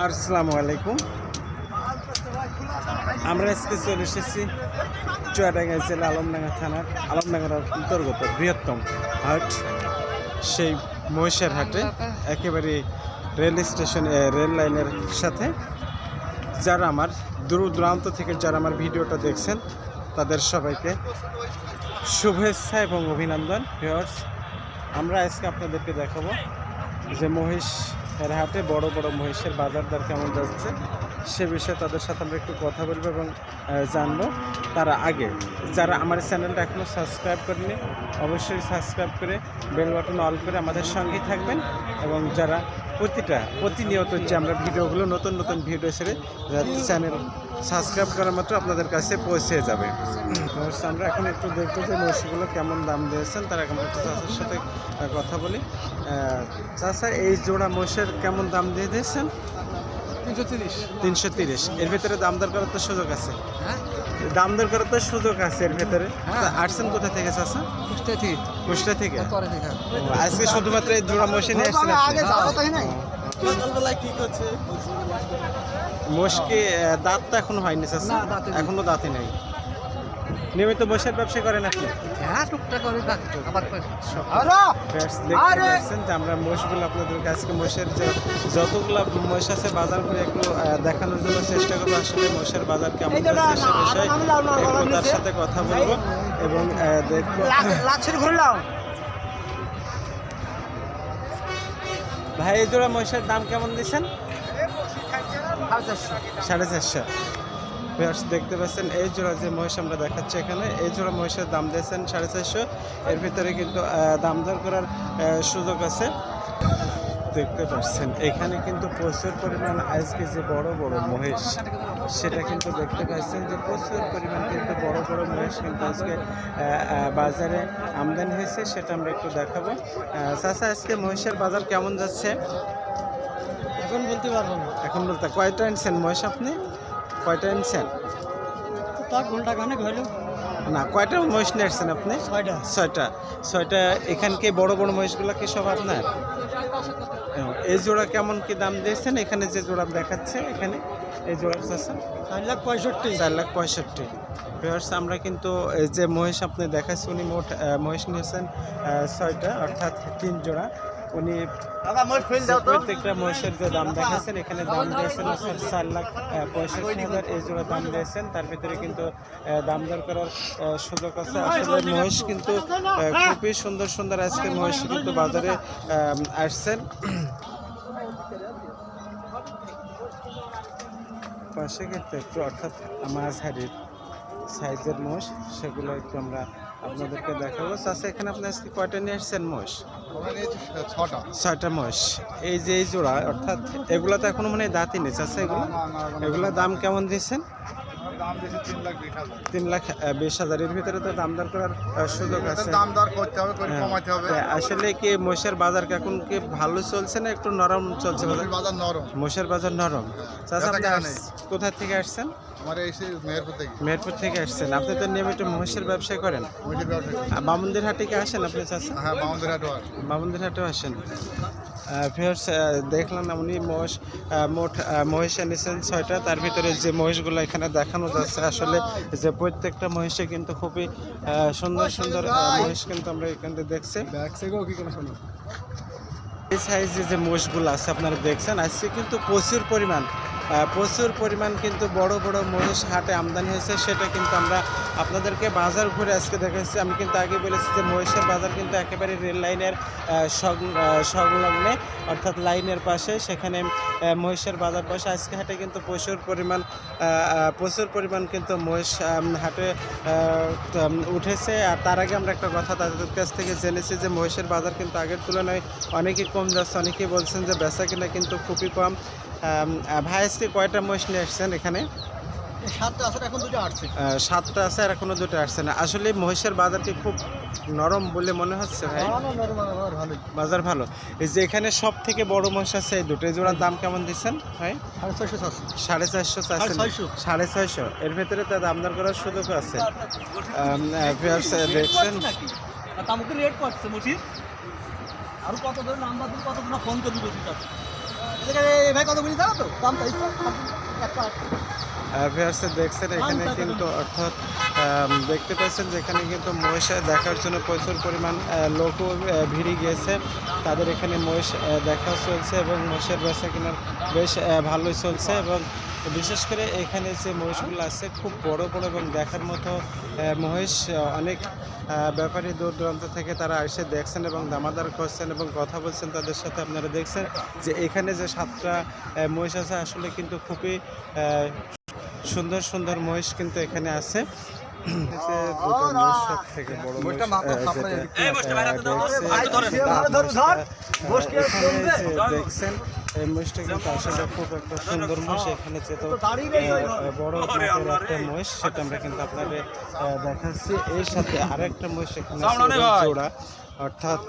আসসালামু আলাইকুম। আমরা আজকে চলে এসেছি চুয়াডাঙ্গা জেলা আলমডাঙ্গা থানার, আলমডাঙ্গার অন্তর্গত বৃহত্তম হাট। সেই মহিষের হাটে একেবারে রেল স্টেশন রেল লাইনের সাথে যারা আমার দূর দূরান্ত থেকে যারা আমার ভিডিওটা দেখছেন, তাদের সবাইকে শুভেচ্ছা এবং অভিনন্দন। ভিউয়ার্স, আমরা আজকে আপনাদেরকে দেখাবো যে মহিষ এর হাতে বড় বড় মহিষের বাজার দর কেমন যাচ্ছে? সে বিষয়ে তাদের সাথে আমরা একটু কথা বলব এবং জানব। তারা আগে। যারা আমার চ্যানেলটা এখনও সাবস্ক্রাইব করেনি অবশ্যই সাবস্ক্রাইব করে বেল বাটন অল করে আমাদের সঙ্গেই থাকবেন এবং যারা প্রতিটা, প্রতিনিয়ত যে আমরা ভিডিওগুলো, নতুন নতুন ভিডিও ছেড়ে চ্যানেল সাবস্ক্রাইব করার মাত্র আপনাদের কাছে পৌঁছে যাবে। আমরা এখন একটু দেখব যে মহিষগুলো কেমন দাম দিয়েছেন, তার এখন একটু চাষার সাথে কথা বলি। চাচা এই জোড়া মহিষের কেমন দাম দিয়ে দিয়েছেন? তিনশো তিরিশ। এর ভিতরে দাম দর করার তো সুযোগ আছে। হ্যাঁ? দাম দর করার তো সুযোগ আছে এর ভিতরে। হ্যাঁ। আসছেন কোথা থেকে চাচা? কুষ্টিয়া থেকে। কুষ্টা থেকে? আজকে শুধুমাত্র এই জোড়া মহিষে নিয়ে আসছেন আপনি? আগে যাব তাই নাই মোষকে দাঁত তো এখনও হয়নি দাঁতে নেই। এখনও দাঁতই নেই। নিয়মিত মোষের ব্যবসা করেন আপনি হ্যাঁ করে আবার যে আমরা মোষগুলো আপনাদের আজকে মোষের যে যতগুলো মোষ আছে বাজার করে একটু দেখানোর জন্য চেষ্টা করব আসলে মোষের বাজার কেমন বিষয়ে একটু তার সাথে কথা বলব এবং দেখব ঘুরলাম ভাই এই জোড়া মহিষের দাম কেমন দিচ্ছেন সাড়ে চারশো ভিউয়ার্স দেখতে পাচ্ছেন এই জোড়া যে মহিষ আমরা দেখাচ্ছি এখানে এই জোড়া মহিষের দাম দিয়েছেন সাড়ে চারশো। এর ভিতরে কিন্তু দাম দর করার সুযোগ আছে। দেখতে পাচ্ছেন এখানে কিন্তু প্রচুর পরিমাণ আজকে যে বড় বড় মহিষ। সেটা কিন্তু দেখতে পাচ্ছেন যে প্রচুর পরিমাণ কিন্তু বড় বড় মহিষ কিন্তু আজকে বাজারে আমদানি হয়েছে সেটা আমরা একটু দেখাবো। চাচা আজকে মহিষের বাজার কেমন যাচ্ছে? এখন বলতে পারব না। এখন বলতে কয়টা আনছেন মহিষ আপনি? কয়টা আনছেন তার ঘণ্টা খানেক হইল। না কয়টা মহিষ নিয়ে আসছেন আপনি? ছয়টা। ছয়টা। ছয়টা এখানকে বড় বড় মহিষগুলো কি সব আপনার? এই জোড়া কেমন কি দাম দিয়েছেন? এখানে যে জোড়া দেখাচ্ছে এখানে এই জোড়া চাচ্ছেন? চার লাখ পঁয়ষট্টি। চার লাখ পঁয়ষট্টি। ভিউয়ার্স আমরা কিন্তু এই যে মহিষ আপনি দেখাচ্ছি উনি মোট মহিষ নিয়েছেন ছয়টা অর্থাৎ তিন জোড়া। উনি প্রত্যেকটা মহিষের যে দাম দেখাচ্ছেন এখানে দাম দিয়েছেন চার লাখ পঁয়ষট্টি হাজার এই জোড়া দাম দিয়েছেন। তার ভিতরে কিন্তু দাম দর করার সুযোগ আছে। আসলে মহিষ কিন্তু খুবই সুন্দর সুন্দর আজকে মহিষ কিন্তু বাজারে আসছেন। পাশে কিন্তু একটু অর্থাৎ মাঝারির সাইজের মোষ সেগুলো একটু আমরা আপনাদেরকে দেখাবো। চাষা এখানে আপনি আজকে কয়টা নিয়ে আসছেন মোষ ছয়টা মোষ এই যে এই জোড়া অর্থাৎ এগুলো তো এখনও মানে দাঁতই নেই চাষা এগুলো? এগুলো দাম কেমন দিয়েছেন তিন লাখ বিশ হাজারের ভিতরে তো দাম দর করার সুযোগ আছে। দাম দর করতে হবে করে হ্যাঁ। কমাতে হবে। আসলে কি মোষের বাজার কি এখন কি ভালো চলছে না একটু নরম চলছে? বাজার নরম। মোষের বাজার নরম। চাষা আপনি আস- নেই। কোথা থেকে আসছেন? আমার এসে মেহেরপুর থেকে। মেহেরপুর থেকে আসছেন। আপনি তো নিয়মিত মহিষের ব্যবসা করেন। ব্যবসা বামুনদের হাটে কি আসেন আপনি চাষা হ্যাঁ বাউন্ডারি হাট হয় বামুনদের হাটেও আসেন। ফিয়ার্স দেখলাম না উনি মহিষ মোট মহিষ এনেছেন ছয়টা। তার ভিতরে যে মহিষগুলো এখানে দেখানো যাচ্ছে আসলে যে প্রত্যেকটা মহিষে কিন্তু খুবই সুন্দর সুন্দর মহিষ কিন্তু আমরা এখানে দেখছি। এই সাইজে যে মোষগুলো আছে আপনারা দেখছেন আজকে কিন্তু প্রচুর পরিমাণ প্রচুর পরিমাণ কিন্তু বড় বড় মহিষ হাটে আমদানি হয়েছে, সেটা কিন্তু আমরা আপনাদেরকে বাজার ঘুরে আজকে দেখাচ্ছি আমি কিন্তু আগে বলেছি যে মহিষের বাজার কিন্তু একেবারে রেল লাইনের সংলগ্নে, অর্থাৎ লাইনের পাশে। সেখানে মহিষের বাজার পাশে। আজকে হাটে কিন্তু প্রচুর পরিমাণ প্রচুর পরিমাণ কিন্তু মহিষ হাটে উঠেছে। আর তার আগে আমরা একটা কথা তাদের কাছ থেকে জেনেছি যে মহিষের বাজার কিন্তু আগের তুলনায় অনেকেই কম যাচ্ছে। অনেকেই বলছেন যে বেচা কিনা কিন্তু খুবই কম। ভাই আজকে কয়টা মহিষ নিয়ে আসছেন এখানে? সাতটা আছে এখন দুটো আটছে সাতটা আছে আর এখনও দুটো আসছে না। আসলে মহিষের বাজারটি খুব নরম বলে মনে হচ্ছে ভাই। বাজার ভালো। এই যে এখানে সব থেকে বড় মহিষ আছে এই দুটো জোড়ার দাম কেমন দিচ্ছেন ভাই? সাড়ে ছয়শো চারশো সাড়ে চারশো সাড়ে ছয়শো। এর ভেতরে তার দাম দর করার সুযোগ আছে দেখছেন? তামুকে রেট করছে আর কত ধরে নাম্বার কত ফোন করে ভাই কত জানো তো দাম দেখছেন এখানে কিন্তু অর্থাৎ দেখতে পাচ্ছেন যেখানে কিন্তু মহিষ দেখার জন্য প্রচুর পরিমাণ লোকও ভিড়ে গিয়েছে। তাদের এখানে মহিষ দেখা চলছে এবং মহিষের ব্যবসা কেনার বেশ ভালোই চলছে এবং বিশেষ করে এখানে যে মহিষগুলো আছে খুব বড় বড় এবং দেখার মতো মহিষ অনেক ব্যাপারী দূর দূরান্ত থেকে তারা এসে দেখছেন এবং দামাদার করছেন এবং কথা বলছেন তাদের সাথে আপনারা দেখছেন যে এখানে যে সাতটা মহিষ আছে আসলে কিন্তু খুবই সুন্দর সুন্দর মহিষ কিন্তু এখানে আছে। থেকে বড় দেখছেন। এই মহিষটা কিন্তু আসলে খুব একটা সুন্দর মহিষ এখানে যে তো তো দাঁড়িয়ে নেই, ওই আহ, বড় মাপের একটা মহিষ সেটা আমরা কিন্তু আপনাদের দেখাচ্ছি। এর সাথে আরেকটা মহিষ এখানে জোড়া। অর্থাৎ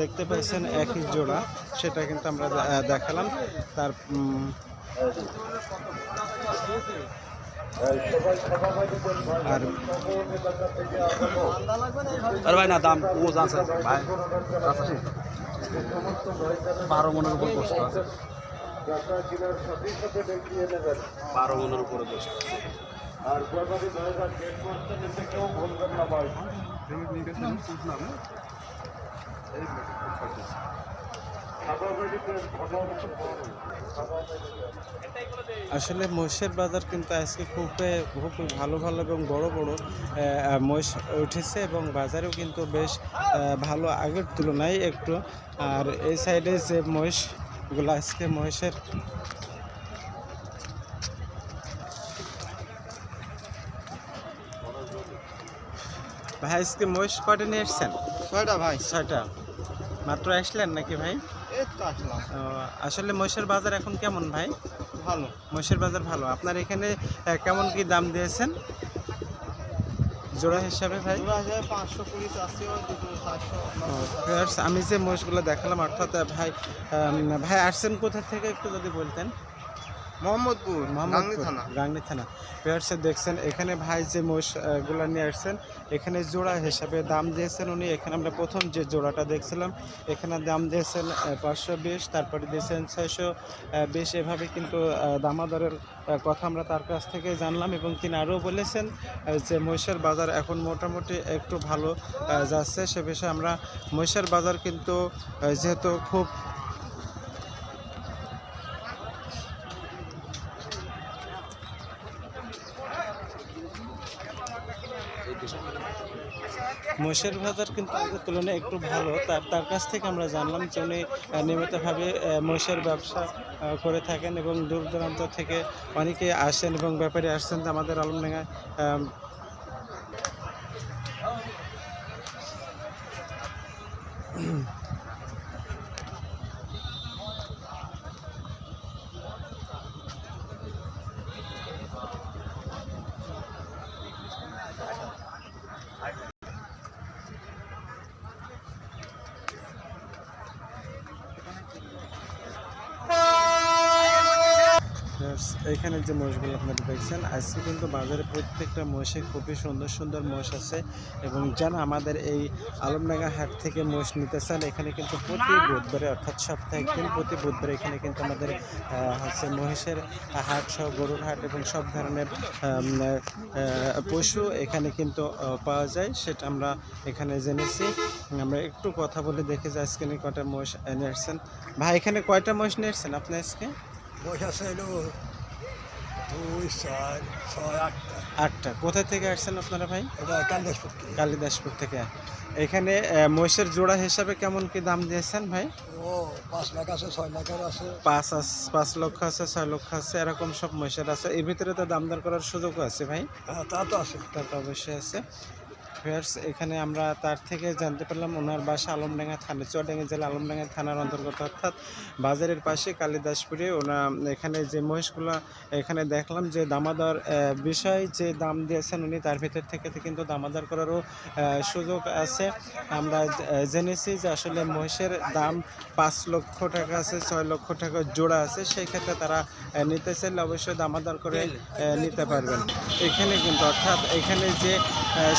দেখতে পাচ্ছেন একই জোড়া সেটা কিন্তু আমরা দেখালাম। তার উম, আর ভাই আরে ভাই না দাম ও জানছে ভাই। বারো মনের উপর বসতে আছে। বারো মনের উপরে বসতে আছে। আসলে মহিষের বাজার কিন্তু আজকে খুব খুব ভালো ভালো এবং বড় বড় মহিষ উঠেছে এবং বাজারেও কিন্তু বেশ ভালো আগের তুলনায় একটু। আর এই সাইডে যে মহিষগুলো আজকে মহিষের ভাই আজকে মহিষ কয়টা নিয়ে এসছেন? ছয়টা ভাই। ছয়টা। মাত্র আসলেন নাকি ভাই? আসলে মহিষের বাজার এখন কেমন ভাই? ভালো। মহিষের বাজার ভালো। আপনার এখানে কেমন কি দাম দিয়েছেন? জোড়া হিসাবে ভাই? আমি যে মহিষগুলো দেখালাম অর্থাৎ ভাই ভাই আসছেন কোথা থেকে একটু যদি বলতেন? মোহাম্মদপুর গাংনী থানা। গাংনি থানা। ভিউয়ার্সে দেখছেন এখানে ভাই যে মোষগুলা নিয়ে আসছেন এখানে জোড়া হিসাবে দাম দিয়েছেন উনি। এখানে আমরা প্রথম যে জোড়াটা দেখছিলাম এখানে দাম দিয়েছেন পাঁচশো বিশ তারপরে দিয়েছেন ছয়শো বিশ। এভাবে কিন্তু দামাদরের কথা আমরা তার কাছ থেকে জানলাম এবং তিনি আরও বলেছেন যে মহিষের বাজার এখন মোটামুটি একটু ভালো যাচ্ছে। সে বিষয়ে আমরা মহিষের বাজার কিন্তু যেহেতু খুব মহিষের বাজার কিন্তু আগের তুলনায় একটু ভালো। তার তার কাছ থেকে আমরা জানলাম যে উনি নিয়মিতভাবে মহিষের ব্যবসা করে থাকেন এবং দূর দূরান্ত থেকে অনেকে আসেন এবং ব্যাপারে আসছেন আমাদের আলমডাঙ্গা আম, এখানে যে মহিষগুলো আপনারা দেখছেন আজকে কিন্তু বাজারে প্রত্যেকটা মহিষে খুবই সুন্দর সুন্দর মহিষ আছে এবং যারা আমাদের এই আলমডাঙ্গা হাট থেকে মহিষ নিতে চান এখানে কিন্তু প্রতি বুধবারে অর্থাৎ সপ্তাহে একদিন প্রতি বুধবারে এখানে কিন্তু আমাদের হচ্ছে মহিষের হাট সহ গরুর হাট এবং সব ধরনের পশু এখানে কিন্তু পাওয়া যায় সেটা আমরা এখানে জেনেছি। আমরা একটু কথা বলে দেখে যে আজকে নিয়ে কটা মহিষ নিয়ে আসছেন। ভাই এখানে কয়টা মহিষ নিয়ে আসছেন আপনি আজকে? পয়সা ছিল দুই চার ছয় আটটা। আটটা। কোথা থেকে আসছেন আপনারা ভাই? এটা থেকে। কালিদাসপুর থেকে। এখানে মহিষের জোড়া হিসাবে কেমন কি দাম দিয়েছেন ভাই? ও পাঁচ লাখ আছে ছয় লাখের আছে। পাঁচ পাঁচ লক্ষ আছে ছয় লক্ষ আছে এরকম সব মহিষের আছে। এর ভিতরে তো দাম দর করার সুযোগও আছে ভাই? হ্যাঁ তা তো আছে। তা তো অবশ্যই আছে। ভিউয়ার্স এখানে আমরা তার থেকে জানতে পারলাম ওনার বাসা আলমডাঙ্গা থানা, চুয়াডাঙ্গা জেলা আলমডাঙ্গা থানার অন্তর্গত। অর্থাৎ বাজারের পাশে কালিদাসপুরে ওনা এখানে যে মহিষগুলো এখানে দেখলাম যে দামাদার বিষয় যে দাম দিয়েছেন উনি, তার ভিতর থেকে কিন্তু দামাদার করারও সুযোগ আছে। আমরা জেনেছি যে আসলে মহিষের দাম পাঁচ লক্ষ টাকা আছে, ছয় লক্ষ টাকা জোড়া আছে। সেই ক্ষেত্রে তারা নিতে চাইলে অবশ্যই দামাদার করে নিতে পারবেন। এখানে কিন্তু অর্থাৎ এখানে যে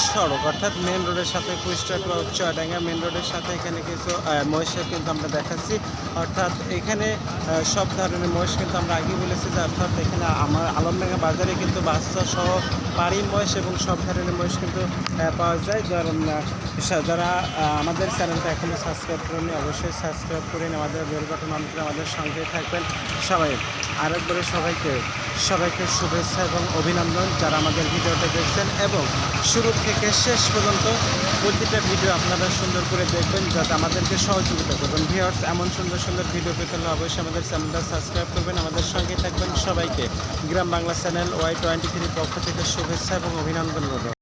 সড়ক অর্থাৎ মেন রোডের সাথে কুইস্টার বা চুয়াডাঙ্গা মেন রোডের সাথে এখানে কিছু মহিষের কিন্তু আমরা দেখাচ্ছি। অর্থাৎ এখানে সব ধরনের মহিষ কিন্তু আমরা আগে বলেছি যে অর্থাৎ এখানে আমার আলমডাঙ্গা বাজারে কিন্তু বাচ্চা সহ পাড়ি মহিষ এবং সব ধরনের মহিষ কিন্তু পাওয়া যায়। যারা যারা আমাদের চ্যানেলটা এখনও সাবস্ক্রাইব করেনি অবশ্যই সাবস্ক্রাইব করেন আমাদের বেল বাটন অন আমাদের সঙ্গে থাকবেন সবাই। আরেকবারে সবাইকে সবাইকে শুভেচ্ছা এবং অভিনন্দন যারা আমাদের ভিডিওটা দেখছেন এবং শুরু থেকে শেষ পর্যন্ত প্রতিটা ভিডিও আপনারা সুন্দর করে দেখবেন যাতে আমাদেরকে সহযোগিতা করবেন। ভিউয়ার্স, এমন সুন্দর সুন্দর ভিডিও পেতে হলে অবশ্যই আমাদের চ্যানেলটা সাবস্ক্রাইব করবেন। আমাদের সঙ্গে থাকবেন সবাইকে। Gram Bangla channel Y twenty থ্রির পক্ষ থেকে শুভেচ্ছা এবং অভিনন্দন রইল।